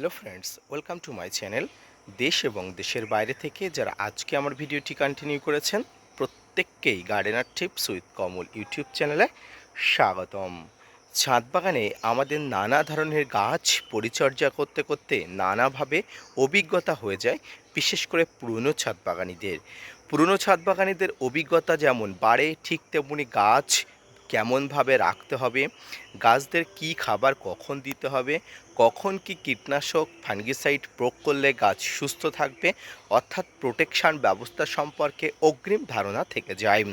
Hello friends, welcome to my channel দেশ এবং দেশের বাইরে থেকে যারা আজকে আমার ভিডিওটি কন্টিনিউ করেছেন, প্রত্যেককেই gardener tips with Kamal YouTube চ্যানেলে স্বাগতম। ছাদ বাগানে আমাদের নানা ধরনের গাছ পরিচর্যা করতে করতে নানাভাবে অভিজ্ঞতা হয়ে যায়, বিশেষ করে পুরনো ছাদ বাগানিদের। পুরনো ছাদ বাগানিদের অভিজ্ঞতা যেমন বাড়ে, ঠিক তেমনি গাছ কেমনভাবে রাখতে হবে, গাছদের কি খাবার কখন দিতে হবে কখন কি কীটনাশক ফাঙ্গিসাইড প্রয়োগ করলে গাছ সুস্থ থাকবে? অর্থাৎ প্রোটেকশান ব্যবস্থা সম্পর্কে অগ্রিম ধারণা থেকে যায়।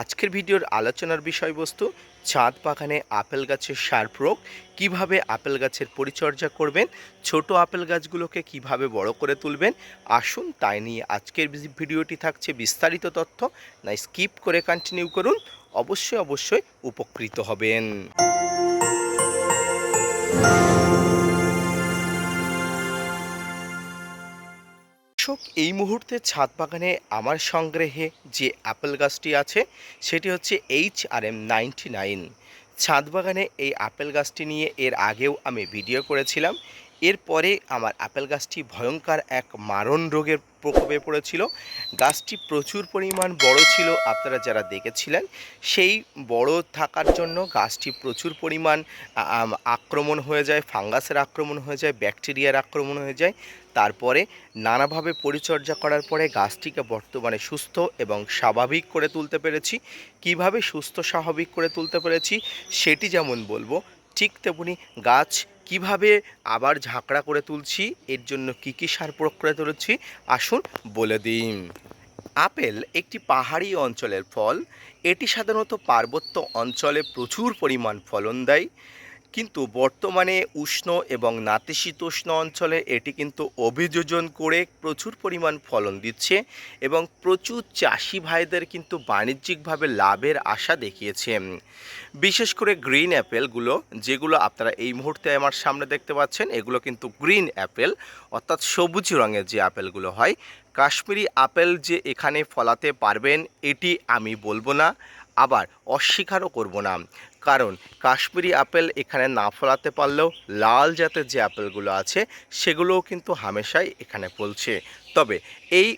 আজকের ভিডিওর আলোচনার বিষয়বস্তু ছাদ বাগানে আপেল গাছের সার প্রয়োগ, কীভাবে আপেল গাছের পরিচর্যা করবেন, ছোট আপেল গাছগুলোকে কীভাবে বড় করে তুলবেন, আসুন তাই নিয়ে আজকের ভিডিওটি থাকছে বিস্তারিত তথ্য না স্কিপ করে কন্টিনিউ করুন, অবশ্যই অবশ্যই উপকৃত হবেন। দর্শক, এই মুহূর্তে ছাদ বাগানে আমার সংগ্রহে যে অ্যাপেল গাছটি আছে, সেটি হচ্ছে H R M ninety nine. ছাদ বাগানে এই আপেল গাছটি নিয়ে এর আগেও আমি ভিডিও করেছিলাম। এরপরে আমার আপেল গাছটি ভয়ঙ্কর এক মারণ রোগের প্রকোপে পড়েছিল। গাছটি প্রচুর পরিমাণ বড় ছিল, আপনারা যারা দেখেছিলেন, সেই বড় থাকার জন্য গাছটি প্রচুর পরিমাণ আক্রমণ হয়ে যায়, ফাঙ্গাসের আক্রমণ হয়ে যায়, ব্যাকটেরিয়ার আক্রমণ হয়ে যায়। তারপরে নানাভাবে পরিচর্যা করার পরে গাছটিকে বর্তমানে সুস্থ এবং স্বাভাবিক করে তুলতে পেরেছি। কীভাবে সুস্থ স্বাভাবিক করে তুলতে পেরেছি, সেটি যেমন বলব, ঠিক তেমনি গাছ কীভাবে আবার ঝাঁকড়া করে তুলছি, এর জন্য কি কী সার প্রয়োগ করে তুলেছি, আসুন বলে দিন আপেল একটি পাহাড়ি অঞ্চলের ফল। এটি সাধারণত পার্বত্য অঞ্চলে প্রচুর পরিমাণ ফলন দেয়। কিন্তু বর্তমানে উষ্ণ এবং নাতিশীতোষ্ণ অঞ্চলে এটি কিন্তু অভিযোজন করে প্রচুর পরিমাণ ফলন দিচ্ছে এবং প্রচুর চাষি ভাইদের কিন্তু বাণিজ্যিকভাবে লাভের আশা দেখিয়েছে। বিশেষ করে গ্রিন অ্যাপেলগুলো, যেগুলো আপনারা এই মুহূর্তে আমার সামনে দেখতে পাচ্ছেন, এগুলো কিন্তু গ্রিন অ্যাপেল, অর্থাৎ সবুজ রঙের যে আপেলগুলো হয়, কাশ্মীরি আপেল যে এখানে ফলাতে পারবেন, এটি আমি বলব না, আবার অস্বীকারও করব না। কারণ কাশ্মীরি আপেল এখানে না ফলাতে পারলেও লাল জাতের যে আপেলগুলো আছে, সেগুলোও কিন্তু হামেশাই এখানে ফলছে। তবে এই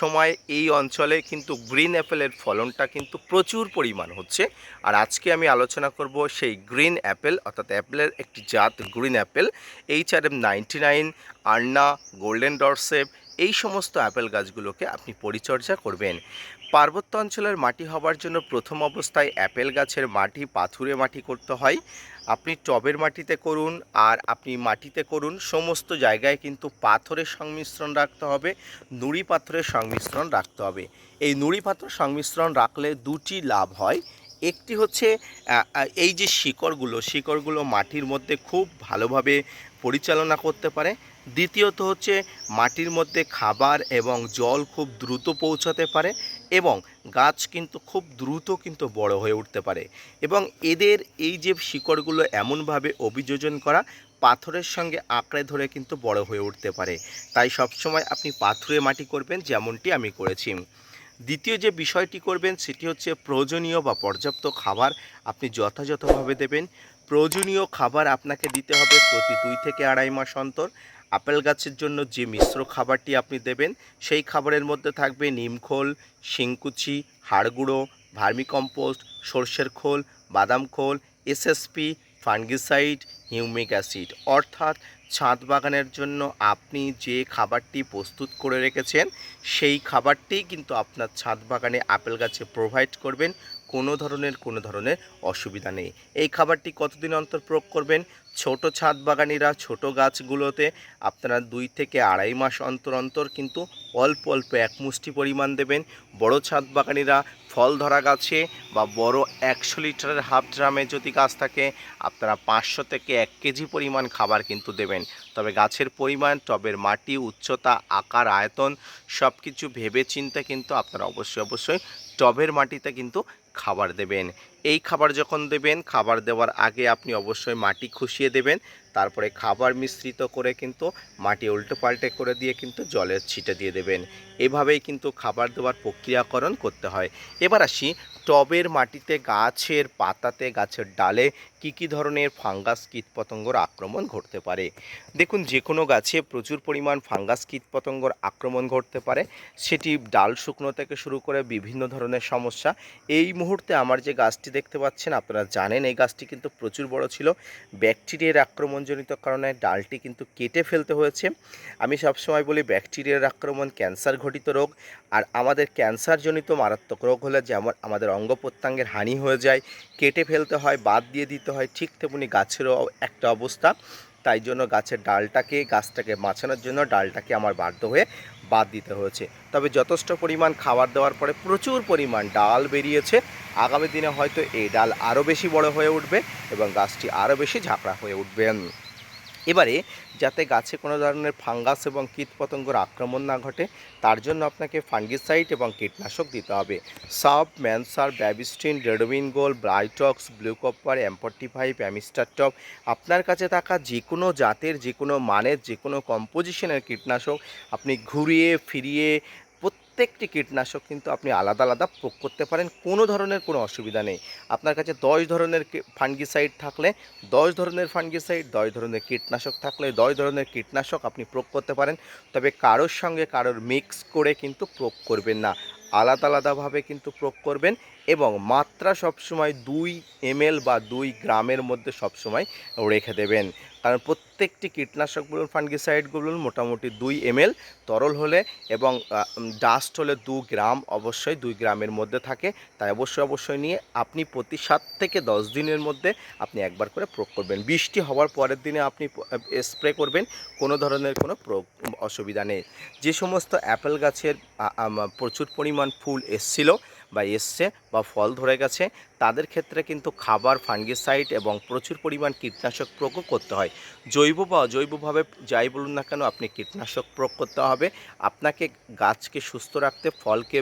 সময় এই অঞ্চলে কিন্তু গ্রিন অ্যাপেলের ফলনটা কিন্তু প্রচুর পরিমাণ হচ্ছে। আর আজকে আমি আলোচনা করব সেই গ্রিন অ্যাপেল, অর্থাৎ অ্যাপেলের একটি জাত green apple H R M ninety nine Anna golden Dorsett, এই সমস্ত অ্যাপেল গাছগুলোকে আপনি পরিচর্যা করবেন। পার্বত্য অঞ্চলের মাটি হবার জন্য প্রথম অবস্থায় অ্যাপেল গাছের মাটি পাথুরে মাটি করতে হয়। আপনি টবের মাটিতে করুন আর আপনি মাটিতে করুন। সমস্ত জায়গায় কিন্তু পাথরের সংমিশ্রণ রাখতে হবে, নুড়ি পাথরের সংমিশ্রণ রাখতে হবে। এই নুড়ি পাথর সংমিশ্রণ রাখলে দুটি লাভ হয়। একটি হচ্ছে এই যে শিকড়গুলো শিকড়গুলো মাটির মধ্যে খুব ভালোভাবে পরিচালনা করতে পারে। দ্বিতীয়ত হচ্ছে, মাটির মধ্যে খাবার এবং জল খুব দ্রুত পৌঁছাতে পারে। এবং গাছ কিন্তু খুব দ্রুত কিন্তু বড় হয়ে উঠতে পারে। এবং এদের এই যে শিকড়গুলো এমনভাবে অভিযোজন করা পাথরের সঙ্গে আঁকড়ে ধরে কিন্তু বড় হয়ে উঠতে পারে। তাই সবসময় আপনি পাথুরে মাটি করবেন যেমনটি আমি করেছি। দ্বিতীয় যে বিষয়টি করবেন সেটি হচ্ছে প্রয়োজনীয় বা পর্যাপ্ত খাবার আপনি যথাযথভাবে দেবেন। প্রয়োজনীয় খাবার আপনাকে দিতে হবে প্রতি দুই থেকে আড়াই মাস অন্তর। আপেল গাছের জন্য যে মিশ্র খাবারটি আপনি দেবেন, সেই খাবারের মধ্যে থাকবে নিমখোল শিংকুচি, হাড়গুঁড়ো, ভার্মিকম্পোস্ট, সর্ষের খোল, বাদাম খোল, এসএসপি, ফাঙ্গিসাইড, হিউমিক অ্যাসিড। অর্থাৎ ছাদ বাগানের জন্য আপনি যে খাবারটি প্রস্তুত করে রেখেছেন, সেই খাবারটি কিন্তু আপনার ছাদ বাগানে আপেল গাছে প্রোভাইড করবেন। কোনো ধরনের কোনো ধরনের অসুবিধা নেই। এই খাবারটি কতদিন অন্তর প্রয়োগ করবেন? ছোট ছাদ বাগানিরা, ছোট গাছগুলোতে আপনারা দুই থেকে আড়াই মাস অন্তর অন্তর কিন্তু অল্প অল্প এক মুষ্টি পরিমাণ দেবেন। বড় ছাদ বাগানিরা ফল ধরা গাছে বা বড় একশো লিটারের হাফ ড্রামে যদি গাছ থাকে, আপনারা পাঁচশো থেকে এক কেজি পরিমাণ খাবার কিন্তু দেবেন। তবে গাছের পরিমাণ, টবের মাটি, উচ্চতা, আকার, আয়তন সব কিছু ভেবে চিন্তে কিন্তু আপনারা অবশ্যই অবশ্যই টবের মাটিতে কিন্তু খাবার দেবেন। এই খাবার যখন দেবেন, খাবার দেওয়ার আগে আপনি অবশ্যই মাটি খুশিয়ে দেবেন। তারপরে খাবার মিশ্রিত করে কিন্তু মাটি উল্টো পাল্টে করে দিয়ে কিন্তু জলের ছিটে দিয়ে দেবেন। এভাবেই কিন্তু খাবার দেওয়ার প্রক্রিয়াকরণ করতে হয়। এবার আসি টবের মাটিতে গাছের পাতাতে গাছের ডালে কী কী ধরনের ফাঙ্গাস কীটপতঙ্গর আক্রমণ ঘটতে পারে? দেখুন যে কোনো গাছে প্রচুর পরিমাণ ফাঙ্গাস কীটপতঙ্গর আক্রমণ ঘটতে পারে। সেটি ডাল শুকনো থেকে শুরু করে বিভিন্ন ধরনের সমস্যা। এই মুহূর্তে আমার যে গাছটি দেখতে পাচ্ছেন, আপনারা জানেন এই গাছটি কিন্তু প্রচুর বড় ছিল। ব্যাকটেরিয়ার আক্রমণজনিত কারণে ডালটি কিন্তু কেটে ফেলতে হয়েছে। আমি সবসময় বলি, ব্যাকটেরিয়ার আক্রমণ ক্যান্সার ঘটিত রোগ। আর আমাদের ক্যান্সারজনিত মারাত্মক রোগ হলে যেমন আমাদের অঙ্গ প্রত্যঙ্গের হানি হয়ে যায়, কেটে ফেলতে হয়, বাদ দিয়ে দিতে হয় ঠিক তেমনি গাছেরও একটা অবস্থা। তাই জন্য গাছের ডালটাকে, গাছটাকে বাঁচানোর জন্য ডালটাকে আমার বাধ্য হয়ে বাদ দিতে হয়েছে। তবে যথেষ্ট পরিমাণ খাবার দেওয়ার পরে প্রচুর পরিমাণ ডাল বেরিয়েছে। আগামী দিনে হয়তো এই ডাল আরও বেশি বড় হয়ে উঠবে এবং গাছটি আরও বেশি ঝাঁকড়া হয়ে উঠবে। এবারে যাতে গাছে কোনো ধরনের ফাঙ্গাস এবং কীটপতঙ্গর আক্রমণ না ঘটে, তার জন্য আপনাকে ফাঙ্গিসাইড এবং কীটনাশক দিতে হবে। Saaf, Mancer, Bavistin, Ridomil Gold, Blitox, blue copper M forty five Amistar Top আপনার কাছে থাকা যে কোনো জাতের যে কোনো মানের যে কোনো কম্পোজিশনের কীটনাশক আপনি ঘুরিয়ে, ফিরিয়ে প্রত্যেকটি কীটনাশক কিন্তু আপনি আলাদা আলাদা প্রয়োগ করতে পারেন, কোনো ধরনের কোনো অসুবিধা নেই। আপনার কাছে দশ ধরনের ফানগিসাইড থাকলে দশ ধরনের ফানগিসাইড দশ ধরনের কীটনাশক থাকলে দশ ধরনের কীটনাশক আপনি প্রয়োগ করতে পারেন। তবে কারোর সঙ্গে কারোর মিক্স করে কিন্তু প্রয়োগ করবেন না। আলাদা আলাদাভাবে কিন্তু প্রয়োগ করবেন এবং মাত্রা সবসময় দুই এমএল বা দুই গ্রামের মধ্যে সবসময় রেখে দেবেন। কারণ প্রত্যেকটি কীটনাশক বলুন ফানগিসাইড বলুন, মোটামুটি দুই এমএল তরল হলে এবং ডাস্ট হলে দু গ্রাম, অবশ্যই দুই গ্রামের মধ্যে থাকে। তাই অবশ্যই অবশ্যই নিয়ে আপনি প্রতি সাত থেকে দশ দিনের মধ্যে আপনি একবার করে প্রয়োগ করবেন। বৃষ্টি হওয়ার পরের দিনে আপনি স্প্রে করবেন, কোনো ধরনের কোনো অসুবিধা নেই। যে সমস্ত অ্যাপেল গাছের প্রচুর পরিমাণ ফুল এসছিল বা এসছে বা ফল ধরে গেছে, তাদের ক্ষেত্রে কিন্তু খাবার, ফাঙ্গিসাইড এবং প্রচুর পরিমাণ কীটনাশক প্রয়োগ করতে হয়। জৈব বা অজৈবভাবে যাই বলুন না কেন, আপনি কীটনাশক প্রয়োগ করতে হবে। আপনাকে গাছকে সুস্থ রাখতে, ফলকে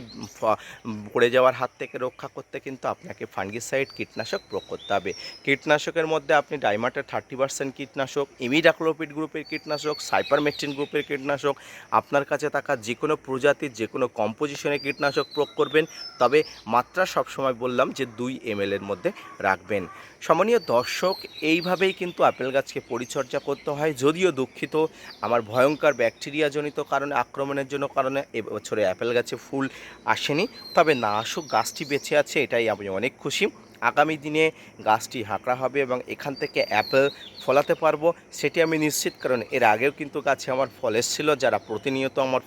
পড়ে যাওয়ার হাত থেকে রক্ষা করতে কিন্তু আপনাকে ফাঙ্গিসাইড, কীটনাশক প্রয়োগ করতে হবে। কীটনাশকের মধ্যে আপনি ডাইমাটের থার্টি পার্সেন্ট কীটনাশক ইমিডাক্লোপিড গ্রুপের কীটনাশক, সাইপারমেট্রিন গ্রুপের কীটনাশক, আপনার কাছে থাকা যে কোনো প্রজাতির যে কোনো কম্পোজিশনের কীটনাশক প্রয়োগ করবেন। তবে মাত্রা সবসময় বললাম যে দুই এম এর মধ্যে রাখবেন। সমানীয় দর্শক, এইভাবেই কিন্তু আপেল গাছকে পরিচর্যা করতে হয়, যদিও দুঃখিত আমার ভয়ঙ্কর ব্যাকটেরিয়াজনিত কারণে, আক্রমণের জন্য কারণে এবছরে অ্যাপেল গাছে ফুল আসেনি। তবে না আসুক, গাছটি বেঁচে আছে, এটাই আমি অনেক খুশি। আগামী দিনে গাছটি হাঁকড়া হবে এবং এখান থেকে অ্যাপেল ফলাতে পারব, সেটি আমি নিশ্চিত কারণ এর আগেও কিন্তু গাছে আমার ফল এসেছিল। যারা প্রতিনিয়ত আমার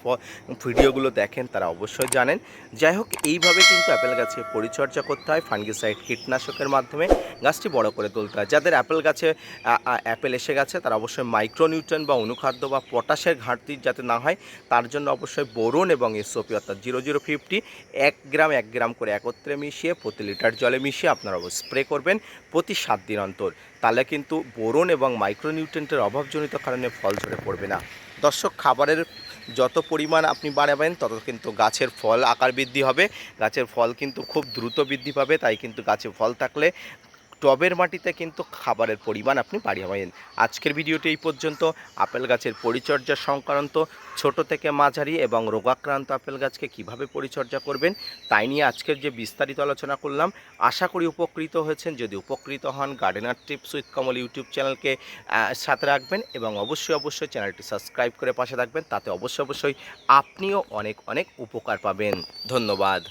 ভিডিওগুলো দেখেন তারা অবশ্যই জানেন। যাই হোক, এইভাবে কিন্তু অ্যাপেল গাছে পরিচর্যা করতে হয় ফাঙ্গিসাইড কীটনাশকের মাধ্যমে। গাছটি বড় করে তুলতে হয়। যাদের অ্যাপেল গাছে অ্যাপেল এসে গেছে, তারা অবশ্যই মাইক্রোনিউট্রেন বা অনুখাদ্য বা পটাশের ঘাটতি যাতে না হয়, তার জন্য অবশ্যই বোরন এবং এসওপি অর্থাৎ জিরো জিরো ফিফটি এক গ্রাম এক গ্রাম করে একত্রে মিশিয়ে প্রতি লিটার জলে মিশিয়ে আপনারা স্প্রে করবেন প্রতি সাত দিন অন্তর। তাহলে কিন্তু বোরন এবং মাইক্রোনিউট্রেন্টের অভাবজনিত কারণে ফল ঝরে পড়বে না। দর্শক, খাবারের যত পরিমাণ আপনি বাড়াবেন, তত কিন্তু গাছের ফল আকার বৃদ্ধি হবে। গাছের ফল কিন্তু খুব দ্রুত বৃদ্ধি পাবে, তাই কিন্তু গাছে ফল থাকলে টবের মাটিতে কিন্তু খাবারের পরিমাণ আপনি বাড়িয়ে আজকের ভিডিওটি এই পর্যন্ত। আপেল গাছের পরিচর্যা সংক্রান্ত, ছোট থেকে মাঝারি এবং রোগাক্রান্ত আপেল গাছকে কীভাবে পরিচর্যা করবেন, তাই নিয়ে আজকের যে বিস্তারিত আলোচনা করলাম, আশা করি উপকৃত হয়েছেন। যদি উপকৃত হন gardener tips with Kamal YouTube চ্যানেলকে সাথে রাখবেন এবং অবশ্যই অবশ্যই চ্যানেলটি সাবস্ক্রাইব করে পাশে থাকবেন। তাতে অবশ্যই অবশ্যই আপনিও অনেক অনেক উপকার পাবেন। ধন্যবাদ।